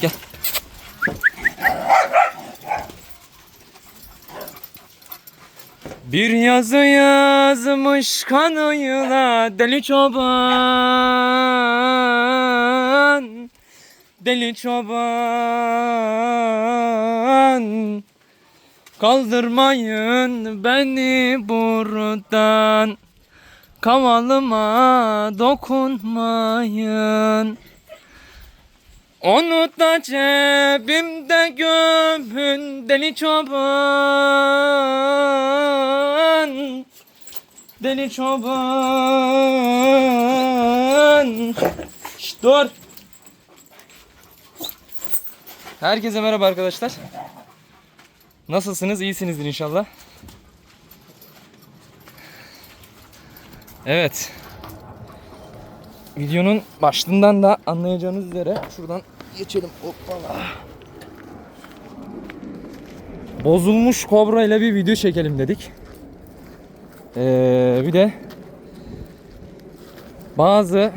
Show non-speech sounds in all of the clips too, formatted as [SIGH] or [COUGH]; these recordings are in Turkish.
Gel. Bir yazı yazmış kanıyla deli çoban. Deli çoban. Kaldırmayın beni buradan. Kavalıma dokunmayın Onu da cebimde gömün deli çoban Deli çoban Şşt dur Herkese merhaba arkadaşlar Nasılsınız? İyisinizdir inşallah. Evet. Videonun başlığından da anlayacağınız üzere şuradan geçelim. Hoppala. Bozulmuş kobra ile bir video çekelim dedik. Ee, bir de bazı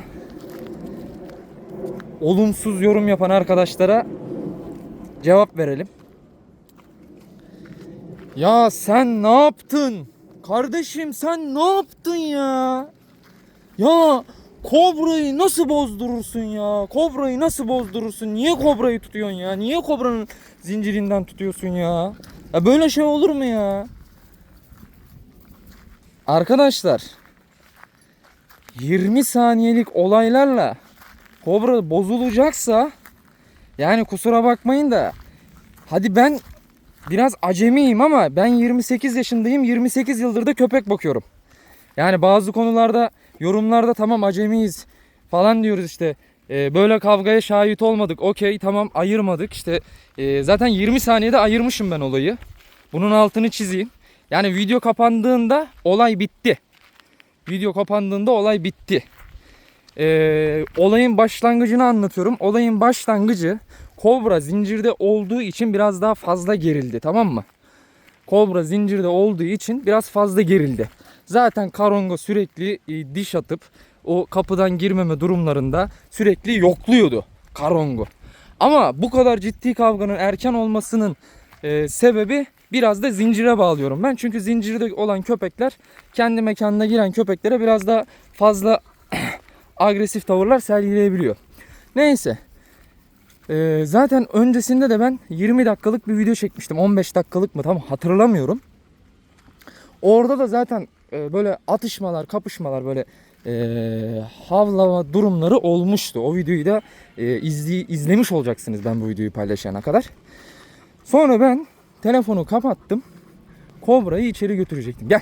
olumsuz yorum yapan arkadaşlara cevap verelim. Ya sen ne yaptın? Kardeşim sen ne yaptın ya? Ya kobrayı nasıl bozdurursun ya? Kobrayı nasıl bozdurursun? Niye kobrayı tutuyorsun ya? Niye kobranın zincirinden tutuyorsun ya? Ya böyle şey olur mu ya? Arkadaşlar 20 saniyelik olaylarla kobra bozulacaksa yani kusura bakmayın da hadi ben biraz acemiyim ama ben 28 yaşındayım. 28 yıldır da köpek bakıyorum. Yani bazı konularda yorumlarda tamam acemiyiz falan diyoruz işte. Ee, böyle kavgaya şahit olmadık. Okey tamam ayırmadık. İşte e, zaten 20 saniyede ayırmışım ben olayı. Bunun altını çizeyim. Yani video kapandığında olay bitti. Video kapandığında olay bitti. Ee, olayın başlangıcını anlatıyorum. Olayın başlangıcı Kobra zincirde olduğu için biraz daha fazla gerildi tamam mı? Kobra zincirde olduğu için biraz fazla gerildi. Zaten Karongo sürekli e, diş atıp o kapıdan girmeme durumlarında sürekli yokluyordu Karongo. Ama bu kadar ciddi kavganın erken olmasının e, sebebi biraz da zincire bağlıyorum ben. Çünkü zincirde olan köpekler kendi mekanına giren köpeklere biraz daha fazla [CLEARS THROAT] agresif tavırlar sergileyebiliyor. Neyse. Ee, zaten öncesinde de ben 20 dakikalık bir video çekmiştim. 15 dakikalık mı tam hatırlamıyorum. Orada da zaten e, böyle atışmalar, kapışmalar böyle e, havlama durumları olmuştu. O videoyu da e, izley, izlemiş olacaksınız ben bu videoyu paylaşana kadar. Sonra ben telefonu kapattım. Kobra'yı içeri götürecektim. Gel.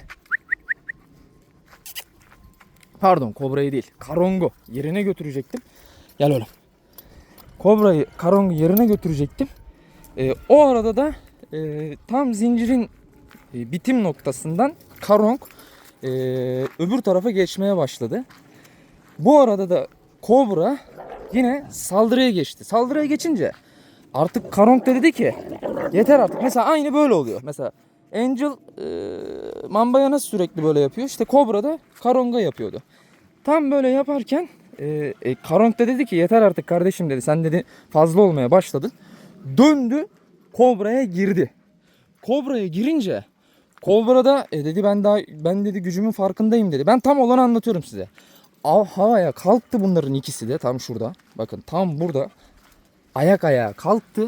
Pardon kobrayı değil. Karongo yerine götürecektim. Gel oğlum. Kobrayı karongo yerine götürecektim. E, o arada da e, tam zincirin e, bitim noktasından karong e, öbür tarafa geçmeye başladı. Bu arada da kobra yine saldırıya geçti. Saldırıya geçince artık karong da dedi ki yeter artık. Mesela aynı böyle oluyor. Mesela Angel e, Mamba'ya nasıl sürekli böyle yapıyor? İşte Cobra da Karong'a yapıyordu. Tam böyle yaparken e, e, Karong da dedi ki yeter artık kardeşim dedi. Sen dedi fazla olmaya başladın. Döndü Kobra'ya girdi. Kobra'ya girince Kobra da e, dedi ben daha ben dedi gücümün farkındayım dedi. Ben tam olanı anlatıyorum size. Av havaya kalktı bunların ikisi de tam şurada. Bakın tam burada ayak ayağa kalktı.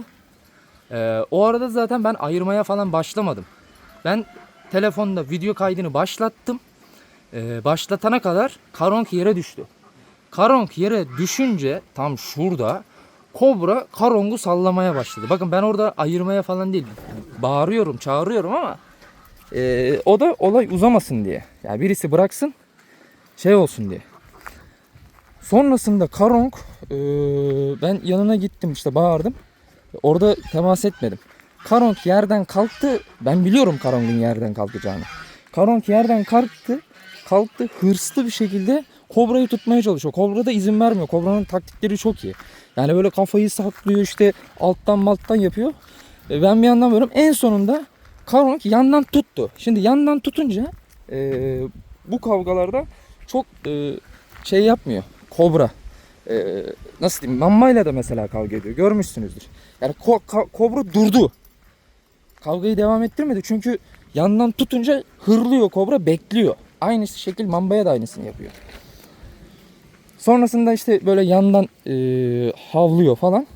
Ee, o arada zaten ben ayırmaya falan başlamadım. Ben telefonda video kaydını başlattım. Ee, başlatana kadar Karong yere düştü. Karong yere düşünce tam şurada Kobra Karong'u sallamaya başladı. Bakın ben orada ayırmaya falan değil. Bağırıyorum, çağırıyorum ama e, o da olay uzamasın diye. Yani birisi bıraksın şey olsun diye. Sonrasında Karong e, ben yanına gittim işte bağırdım. Orada temas etmedim. Karong yerden kalktı. Ben biliyorum Karong'un yerden kalkacağını. Karong yerden kalktı. Kalktı hırslı bir şekilde Kobra'yı tutmaya çalışıyor. Kobra da izin vermiyor. Kobra'nın taktikleri çok iyi. Yani böyle kafayı saklıyor işte alttan malttan yapıyor. E, Ben bir yandan böyle en sonunda Karong yandan tuttu. Şimdi yandan tutunca e, bu kavgalarda çok e, şey yapmıyor. Kobra. e, nasıl diyeyim mammayla da mesela kavga ediyor. Görmüşsünüzdür. Yani ko- ka- kobra durdu. Kavgayı devam ettirmedi çünkü yandan tutunca hırlıyor kobra bekliyor. Aynı şekil mambaya da aynısını yapıyor. Sonrasında işte böyle yandan e, havlıyor falan.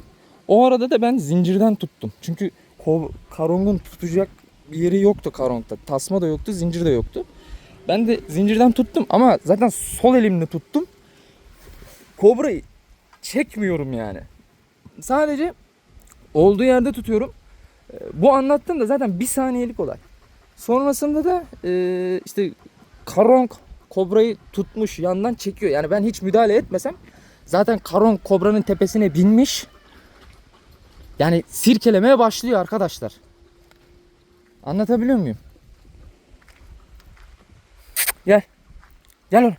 O arada da ben zincirden tuttum. Çünkü kov- karongun tutacak bir yeri yoktu karongda. Tasma da yoktu, zincir de yoktu. Ben de zincirden tuttum ama zaten sol elimle tuttum. Kobrayı çekmiyorum yani. Sadece olduğu yerde tutuyorum. Ee, Bu anlattığım da zaten bir saniyelik olay. Sonrasında da e, işte karong kobrayı tutmuş yandan çekiyor. Yani ben hiç müdahale etmesem zaten karong kobranın tepesine binmiş. Yani sirkelemeye başlıyor arkadaşlar. Anlatabiliyor muyum? Gel. Gel oğlum.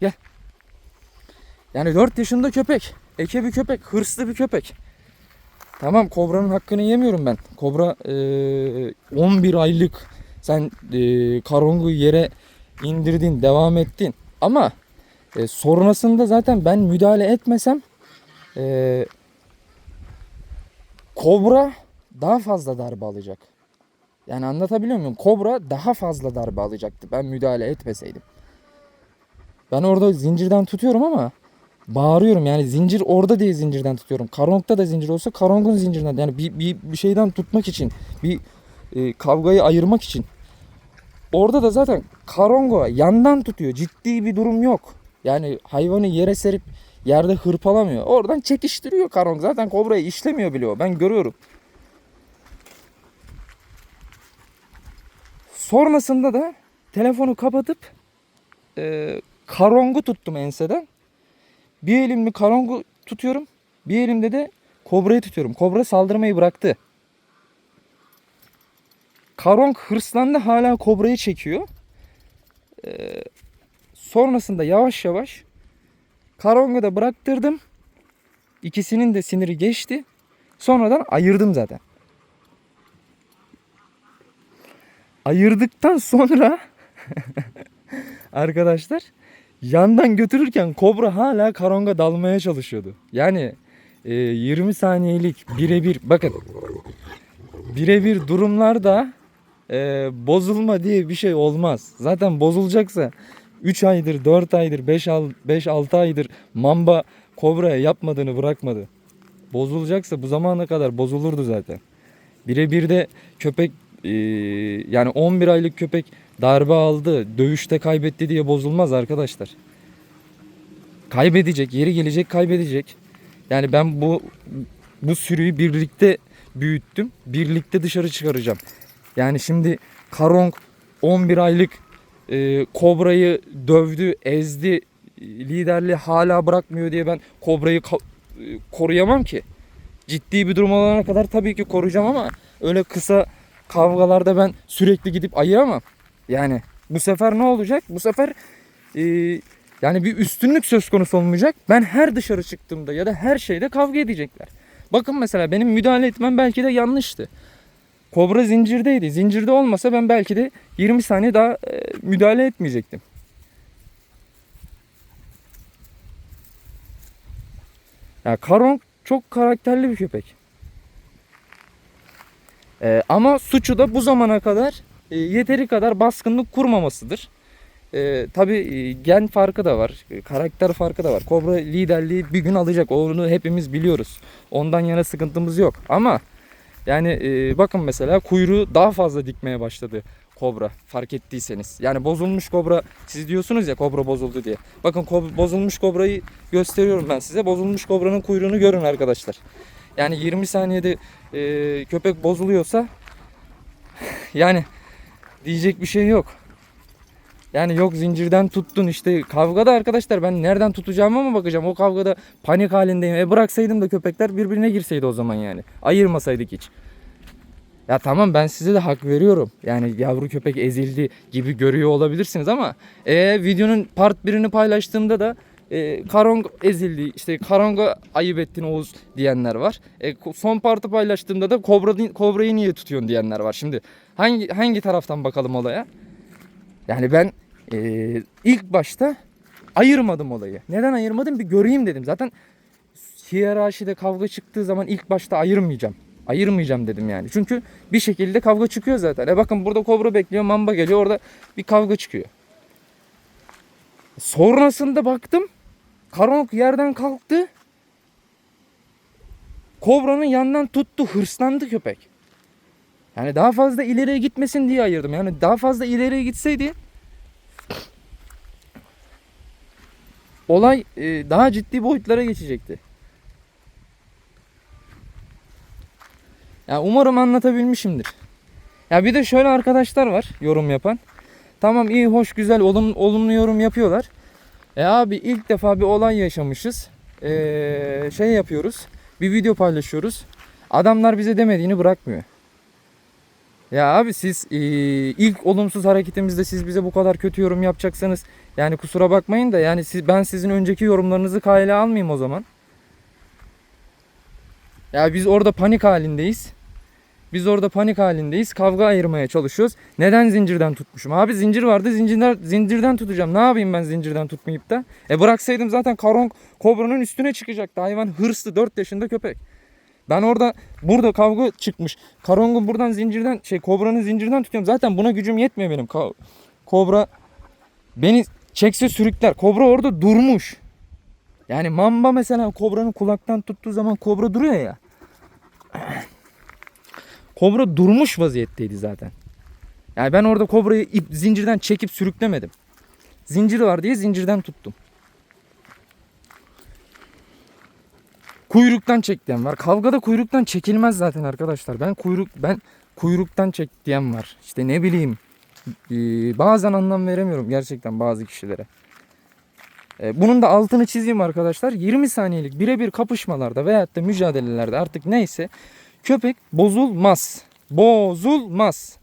Gel. Yani 4 yaşında köpek. Eke bir köpek. Hırslı bir köpek. Tamam kobranın hakkını yemiyorum ben. Kobra eee, 11 aylık sen eee karongu yere indirdin, devam ettin. Ama e, sonrasında zaten ben müdahale etmesem eee, kobra daha fazla darbe alacak. Yani anlatabiliyor muyum? Kobra daha fazla darbe alacaktı ben müdahale etmeseydim. Ben orada zincirden tutuyorum ama bağırıyorum yani zincir orada diye zincirden tutuyorum. Karong'da da zincir olsa karongun zincirinden yani bir, bir, bir şeyden tutmak için bir e, kavgayı ayırmak için. Orada da zaten karongo yandan tutuyor. Ciddi bir durum yok. Yani hayvanı yere serip yerde hırpalamıyor. Oradan çekiştiriyor karong. Zaten kobrayı işlemiyor bile o. Ben görüyorum. Sonrasında da telefonu kapatıp e, karongu tuttum enseden. Bir elimle karongu tutuyorum. Bir elimde de kobrayı tutuyorum. Kobra saldırmayı bıraktı. Karong hırslandı hala kobrayı çekiyor. Ee, sonrasında yavaş yavaş karongu da bıraktırdım. İkisinin de siniri geçti. Sonradan ayırdım zaten. Ayırdıktan sonra [LAUGHS] arkadaşlar yandan götürürken kobra hala karonga dalmaya çalışıyordu. Yani e, 20 saniyelik birebir bakın birebir durumlarda e, bozulma diye bir şey olmaz. Zaten bozulacaksa 3 aydır, 4 aydır, 5-6 aydır mamba kobraya yapmadığını bırakmadı. Bozulacaksa bu zamana kadar bozulurdu zaten. Birebir de köpek e, yani 11 aylık köpek darbe aldı, dövüşte kaybetti diye bozulmaz arkadaşlar. Kaybedecek, yeri gelecek kaybedecek. Yani ben bu bu sürüyü birlikte büyüttüm. Birlikte dışarı çıkaracağım. Yani şimdi Karong 11 aylık e, kobrayı dövdü, ezdi. Liderliği hala bırakmıyor diye ben kobrayı ka- e, koruyamam ki. Ciddi bir durum olana kadar tabii ki koruyacağım ama öyle kısa kavgalarda ben sürekli gidip ayıramam. Yani bu sefer ne olacak? Bu sefer e, yani bir üstünlük söz konusu olmayacak. Ben her dışarı çıktığımda ya da her şeyde kavga edecekler. Bakın mesela benim müdahale etmem belki de yanlıştı. Kobra zincirdeydi. Zincirde olmasa ben belki de 20 saniye daha e, müdahale etmeyecektim. Ya Karong çok karakterli bir köpek. E, ama suçu da bu zamana kadar e, yeteri kadar baskınlık kurmamasıdır. E, Tabi gen farkı da var, e, karakter farkı da var. Kobra liderliği bir gün alacak, onu hepimiz biliyoruz. Ondan yana sıkıntımız yok. Ama yani e, bakın mesela kuyruğu daha fazla dikmeye başladı kobra fark ettiyseniz. Yani bozulmuş kobra siz diyorsunuz ya kobra bozuldu diye. Bakın kob- bozulmuş kobrayı gösteriyorum ben size. Bozulmuş kobranın kuyruğunu görün arkadaşlar. Yani 20 saniyede e, köpek bozuluyorsa [LAUGHS] yani diyecek bir şey yok. Yani yok zincirden tuttun işte kavgada arkadaşlar ben nereden tutacağıma mı bakacağım o kavgada panik halindeyim. E bıraksaydım da köpekler birbirine girseydi o zaman yani. Ayırmasaydık hiç. Ya tamam ben size de hak veriyorum. Yani yavru köpek ezildi gibi görüyor olabilirsiniz ama e, videonun part 1'ini paylaştığımda da e, Karong ezildi işte Karong'a ayıp ettin Oğuz diyenler var. E, son partı paylaştığımda da kobra, kobrayı niye tutuyorsun diyenler var. Şimdi hangi hangi taraftan bakalım olaya? Yani ben e, ilk başta ayırmadım olayı. Neden ayırmadım? Bir göreyim dedim. Zaten hiyerarşide kavga çıktığı zaman ilk başta ayırmayacağım. Ayırmayacağım dedim yani. Çünkü bir şekilde kavga çıkıyor zaten. E bakın burada kobra bekliyor, mamba geliyor. Orada bir kavga çıkıyor. Sonrasında baktım. Karonk yerden kalktı. Kobranın yandan tuttu. Hırslandı köpek. Yani daha fazla ileriye gitmesin diye ayırdım. Yani daha fazla ileriye gitseydi olay e, daha ciddi boyutlara geçecekti. Ya umarım anlatabilmişimdir. Ya bir de şöyle arkadaşlar var yorum yapan. Tamam iyi hoş güzel olum, olumlu yorum yapıyorlar. E abi ilk defa bir olay yaşamışız. Ee, şey yapıyoruz. Bir video paylaşıyoruz. Adamlar bize demediğini bırakmıyor. Ya abi siz e, ilk olumsuz hareketimizde siz bize bu kadar kötü yorum yapacaksanız yani kusura bakmayın da yani siz, ben sizin önceki yorumlarınızı kayla almayayım o zaman. Ya biz orada panik halindeyiz. Biz orada panik halindeyiz. Kavga ayırmaya çalışıyoruz. Neden zincirden tutmuşum? Abi zincir vardı. Zincirden, zincirden tutacağım. Ne yapayım ben zincirden tutmayıp da? E bıraksaydım zaten karon kobranın üstüne çıkacaktı. Hayvan hırslı 4 yaşında köpek. Ben orada burada kavga çıkmış. Karongu buradan zincirden şey kobranın zincirden tutuyorum. Zaten buna gücüm yetmiyor benim. Ka- kobra beni çekse sürükler. Kobra orada durmuş. Yani mamba mesela kobranın kulaktan tuttuğu zaman kobra duruyor ya. Kobra durmuş vaziyetteydi zaten. Yani ben orada kobrayı ip zincirden çekip sürüklemedim. Zinciri var diye zincirden tuttum. Kuyruktan çek diyen var. Kavgada kuyruktan çekilmez zaten arkadaşlar. Ben kuyruk ben kuyruktan çek diyen var. İşte ne bileyim. Ee, bazen anlam veremiyorum gerçekten bazı kişilere. Ee, bunun da altını çizeyim arkadaşlar. 20 saniyelik birebir kapışmalarda veyahut da mücadelelerde artık neyse köpek bozulmaz. Bozulmaz.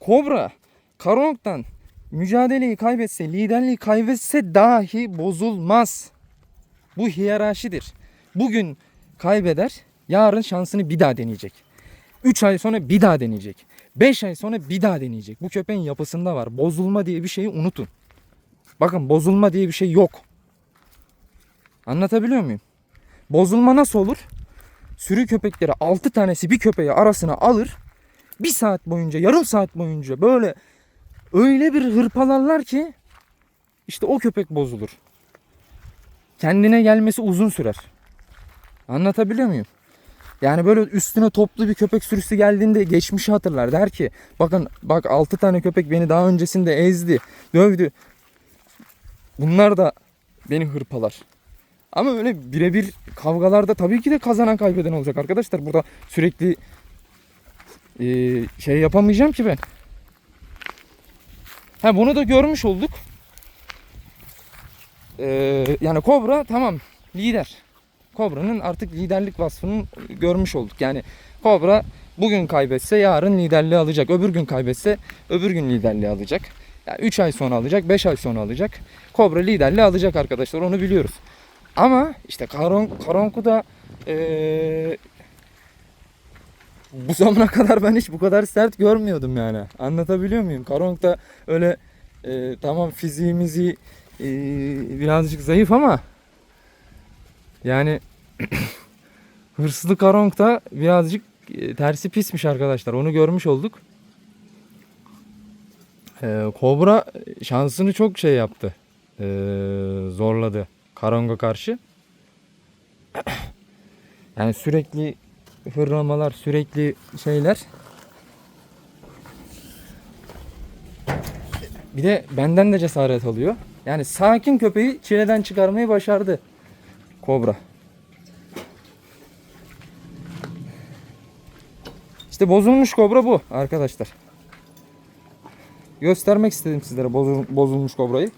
Kobra Karong'dan mücadeleyi kaybetse, liderliği kaybetse dahi bozulmaz. Bu hiyerarşidir. Bugün kaybeder, yarın şansını bir daha deneyecek. 3 ay sonra bir daha deneyecek. 5 ay sonra bir daha deneyecek. Bu köpeğin yapısında var. Bozulma diye bir şeyi unutun. Bakın bozulma diye bir şey yok. Anlatabiliyor muyum? Bozulma nasıl olur? Sürü köpekleri 6 tanesi bir köpeği arasına alır. Bir saat boyunca, yarım saat boyunca böyle öyle bir hırpalarlar ki işte o köpek bozulur. Kendine gelmesi uzun sürer. Anlatabiliyor muyum? Yani böyle üstüne toplu bir köpek sürüsü geldiğinde geçmişi hatırlar. Der ki bakın bak 6 tane köpek beni daha öncesinde ezdi, dövdü. Bunlar da beni hırpalar. Ama öyle birebir kavgalarda tabii ki de kazanan kaybeden olacak arkadaşlar. Burada sürekli e, şey yapamayacağım ki ben. Ha bunu da görmüş olduk. Ee, yani Kobra tamam lider. Kobra'nın artık liderlik vasfını görmüş olduk. Yani Kobra bugün kaybetse yarın liderliği alacak. Öbür gün kaybetse öbür gün liderliği alacak. Yani 3 ay sonra alacak, 5 ay sonra alacak. Kobra liderliği alacak arkadaşlar onu biliyoruz. Ama işte Karon, Karonku da ee, bu zamana kadar ben hiç bu kadar sert görmüyordum yani. Anlatabiliyor muyum? Karonk da öyle e, tamam fiziğimizi e, birazcık zayıf ama yani [CLEARS THROAT] hırslı Karonk da birazcık e, tersi pismiş arkadaşlar. Onu görmüş olduk. E, Kobra şansını çok şey yaptı. E, zorladı Karong'a karşı. [CLEARS THROAT] Yani sürekli hırlamalar, sürekli şeyler. Bir de benden de cesaret alıyor. Yani sakin köpeği çileden çıkarmayı başardı. Kobra. İşte bozulmuş kobra bu arkadaşlar. Göstermek istedim sizlere bozul- bozulmuş kobrayı.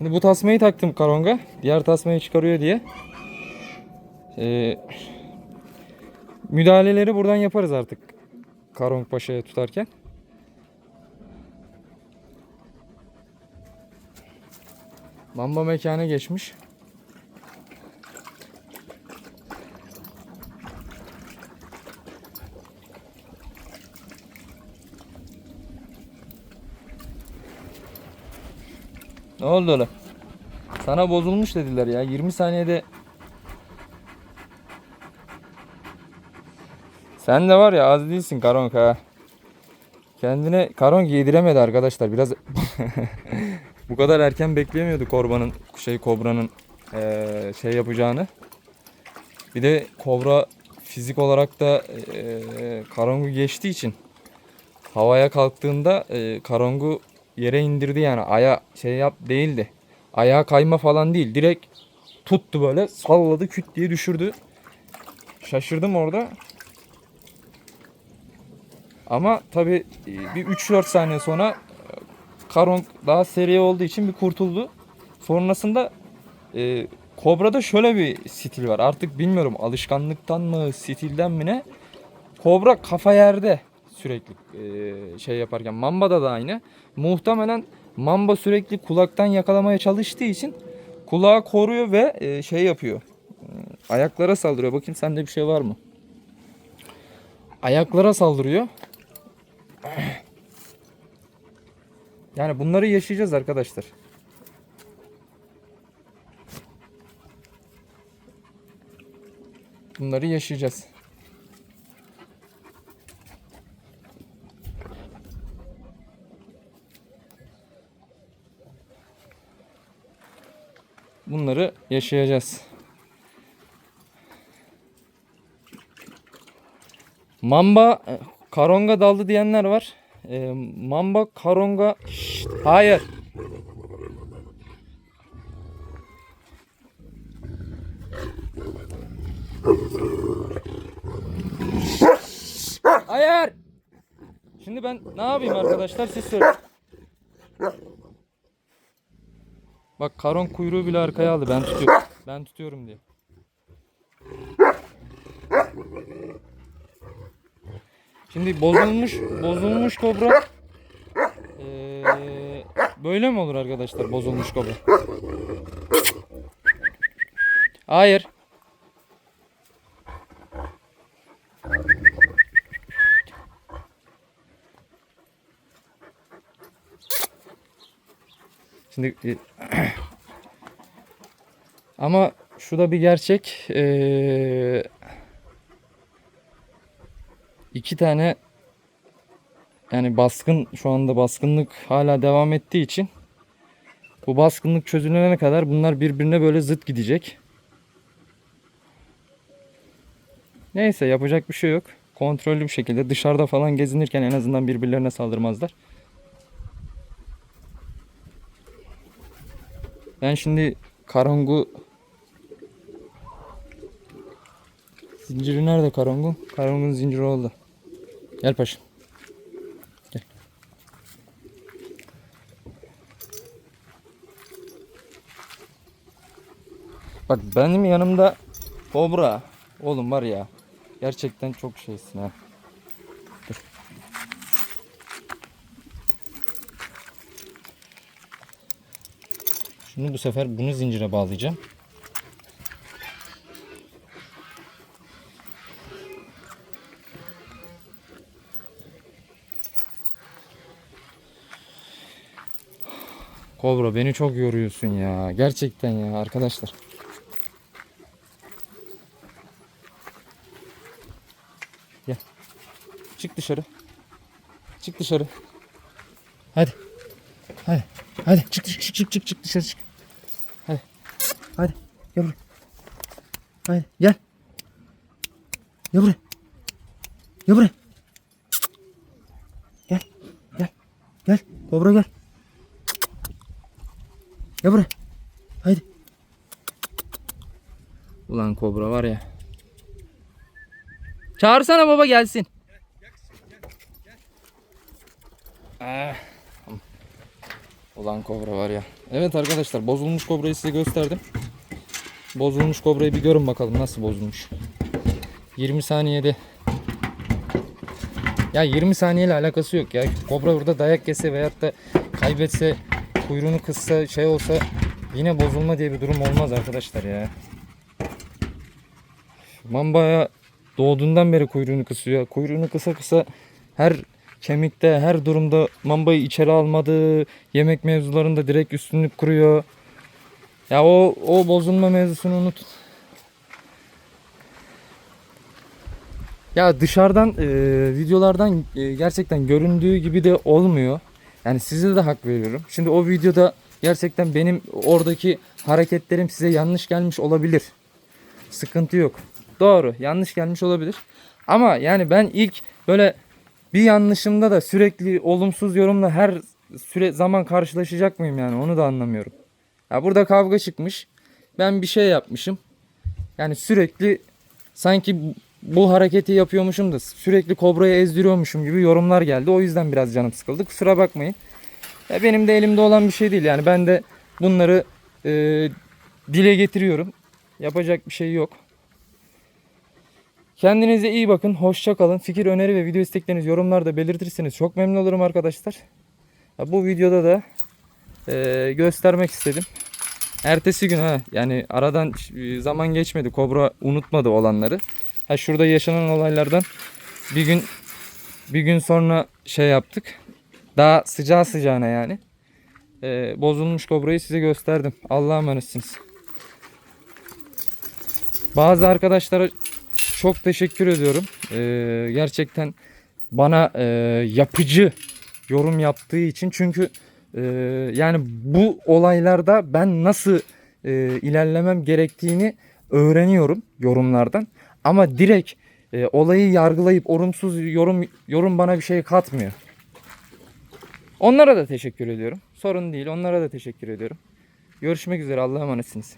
Şimdi bu tasmayı taktım karonga. Diğer tasmayı çıkarıyor diye. Ee, müdahaleleri buradan yaparız artık. Karong Paşa'ya tutarken. Mamba mekana geçmiş. Ne oldu oğlum? Sana bozulmuş dediler ya. 20 saniyede Sen de var ya az değilsin Karonk ha. Kendine Karonk yediremedi arkadaşlar. Biraz [LAUGHS] bu kadar erken bekleyemiyordu Korba'nın şey Kobra'nın eee, şey yapacağını. Bir de Kobra fizik olarak da eee Karong'u geçtiği için havaya kalktığında eee Karong'u yere indirdi yani aya şey yap değildi. Ayağa kayma falan değil. Direkt tuttu böyle salladı küt diye düşürdü. Şaşırdım orada. Ama tabi bir 3-4 saniye sonra e, Karong daha seri olduğu için bir kurtuldu. Sonrasında e, Kobra'da şöyle bir stil var. Artık bilmiyorum alışkanlıktan mı stilden mi ne. Kobra kafa yerde sürekli e, şey yaparken. Mamba'da da aynı. Muhtemelen Mamba sürekli kulaktan yakalamaya çalıştığı için kulağı koruyor ve e, şey yapıyor. E, Ayaklara saldırıyor. Bakayım sende bir şey var mı? Ayaklara saldırıyor. Yani bunları yaşayacağız arkadaşlar. Bunları yaşayacağız. Bunları yaşayacağız. Mamba e, karonga daldı diyenler var. E, mamba karonga Şşt, hayır. Hayır. Şimdi ben ne yapayım arkadaşlar siz söyleyin. Bak karon kuyruğu bile arkaya aldı. Ben tutuyorum. Ben tutuyorum diye. Şimdi bozulmuş bozulmuş kobra Ee, böyle mi olur arkadaşlar bozulmuş kobra? Hayır. Şimdi e, [CLEARS THROAT] ama şu da bir gerçek. Ee, iki tane yani baskın şu anda baskınlık hala devam ettiği için bu baskınlık çözülene kadar bunlar birbirine böyle zıt gidecek. Neyse yapacak bir şey yok. Kontrollü bir şekilde dışarıda falan gezinirken en azından birbirlerine saldırmazlar. Ben şimdi karongu zinciri nerede karongu? Karongun zinciri oldu. Gel paşam. Gel. Bak benim yanımda kobra. Oğlum var ya. Gerçekten çok şeysin ha. Dur. Şunu bu sefer bunu zincire bağlayacağım. Kobra beni çok yoruyorsun ya. Gerçekten ya arkadaşlar. Gel. Çık dışarı. Çık dışarı. Hadi. Hadi. Hadi çık çık çık çık, çık dışarı çık. Hadi. Gel buraya. Hadi gel. Gel buraya. Gel buraya. Gel. Gel. Gel. Kobra gel. Gel buraya. Haydi. Ulan kobra var ya. Çağırsana baba gelsin. Ah. Ulan kobra var ya. Evet arkadaşlar bozulmuş kobrayı size gösterdim. Bozulmuş kobrayı bir görün bakalım nasıl bozulmuş. 20 saniyede. Ya 20 saniyeyle alakası yok ya. Kobra burada dayak yese veyahut da kaybetse kuyruğunu kıssa şey olsa yine bozulma diye bir durum olmaz arkadaşlar ya. Mambaya doğduğundan beri kuyruğunu kısıyor. Kuyruğunu kısa kısa her kemikte her durumda mambayı içeri almadı. Yemek mevzularında direkt üstünlük kuruyor. Ya o o bozulma mevzusunu unut. Ya dışarıdan e, videolardan e, gerçekten göründüğü gibi de olmuyor. Yani size de hak veriyorum. Şimdi o videoda gerçekten benim oradaki hareketlerim size yanlış gelmiş olabilir. Sıkıntı yok. Doğru, yanlış gelmiş olabilir. Ama yani ben ilk böyle bir yanlışımda da sürekli olumsuz yorumla her süre zaman karşılaşacak mıyım yani onu da anlamıyorum. Ya burada kavga çıkmış. Ben bir şey yapmışım. Yani sürekli sanki bu- hareketi yapıyormuşum da sürekli kobrayı ezdiriyormuşum gibi yorumlar geldi. O yüzden biraz canım sıkıldı. Kusura bakmayın. Ya benim de elimde olan bir şey değil. Yani ben de bunları e, dile getiriyorum. Yapacak bir şey yok. Kendinize iyi bakın. Hoşça kalın. Fikir, öneri ve video isteklerinizi yorumlarda belirtirseniz çok memnun olurum arkadaşlar. Ya bu videoda da e, göstermek istedim. Ertesi gün ha yani aradan e, zaman geçmedi. Kobra unutmadı olanları. Ha şurada yaşanan olaylardan bir gün bir gün sonra şey yaptık. Daha sıcağı sıcağına yani. E, bozulmuş kobrayı size gösterdim. Allah'a emanetsiniz. Bazı arkadaşlara çok teşekkür ediyorum. Ee, gerçekten bana e, yapıcı yorum yaptığı için çünkü e, yani bu olaylarda ben nasıl e, ilerlemem gerektiğini öğreniyorum yorumlardan. Ama direkt e, olayı yargılayıp olumsuz yorum yorum bana bir şey katmıyor. Onlara da teşekkür ediyorum. Sorun değil. Onlara da teşekkür ediyorum. Görüşmek üzere. Allah'a emanetsiniz.